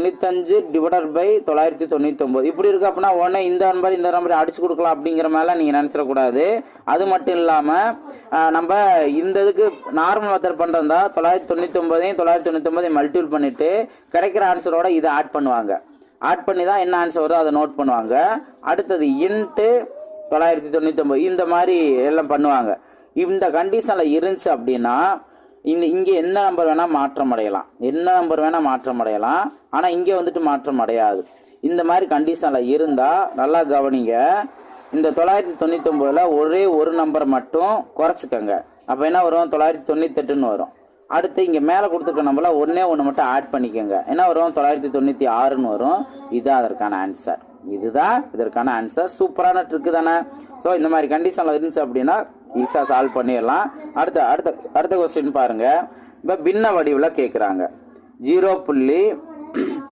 தொண்ணூத்தஞ்சு divided by தொள்ளாயிரத்தி தொண்ணூத்தொம்பது. இப்படி இருக்கு அப்படின்னா உடனே இந்த நம்பர் இந்த நம்பர் அடிச்சு கொடுக்கலாம் அப்படிங்கிற மாதிரிலாம் நீங்கள் நினச்சிடக்கூடாது. அது மட்டும் இல்லாமல் நம்ம இந்த இதுக்கு நார்மல் மெத்தட் பண்ணுறதா தொள்ளாயிரத்தி தொண்ணூத்தொம்பதையும் தொள்ளாயிரத்தி தொண்ணூத்தொம்பதையும் மல்டிபிள் பண்ணிட்டு கிடைக்கிற ஆன்சரோட இதை ஆட் பண்ணுவாங்க. ஆட் பண்ணி தான் என்ன ஆன்சர் வருதோ அதை நோட் பண்ணுவாங்க. அடுத்தது இன்ட்டு தொள்ளாயிரத்தி தொண்ணூத்தொம்பது. இந்த மாதிரி எல்லாம் பண்ணுவாங்க. இந்த கண்டிஷனில் இருந்துச்சு அப்படின்னா இந்த இங்கே என்ன நம்பர் வேணால் மாற்றம் அடையலாம். என்ன நம்பர் வேணால் மாற்றம் அடையலாம். ஆனால் இங்கே வந்துட்டு மாற்றம் அடையாது. இந்த மாதிரி கண்டிஷனில் இருந்தால் நல்லா கவனிங்க. இந்த தொள்ளாயிரத்தி தொண்ணூத்தொம்பதில் ஒரே ஒரு நம்பர் மட்டும் குறைச்சிக்கோங்க. அப்போ என்ன வரும்? தொள்ளாயிரத்தி தொண்ணூத்தெட்டுன்னு வரும். அடுத்து இங்கே மேலே கொடுத்துருக்க நம்பரில் ஒன்றே ஒன்று மட்டும் ஆட் பண்ணிக்கோங்க. என்ன வரும்? தொள்ளாயிரத்தி தொண்ணூற்றி ஆறுன்னு வரும். இதுதான் அதற்கான ஆன்சர் இதுதான் இதற்கான ஆன்சர் சூப்பரான ட்ரிக்கு தானே. ஸோ இந்த மாதிரி கண்டிஷனில் இருந்துச்சு அப்படின்னா ஈஸியாக சால்வ் பண்ணிடலாம். அடுத்த அடுத்த அடுத்த கொஸ்டின் பாருங்கள் இப்போ பின்ன வடிவில் கேட்குறாங்க ஜீரோ புள்ளி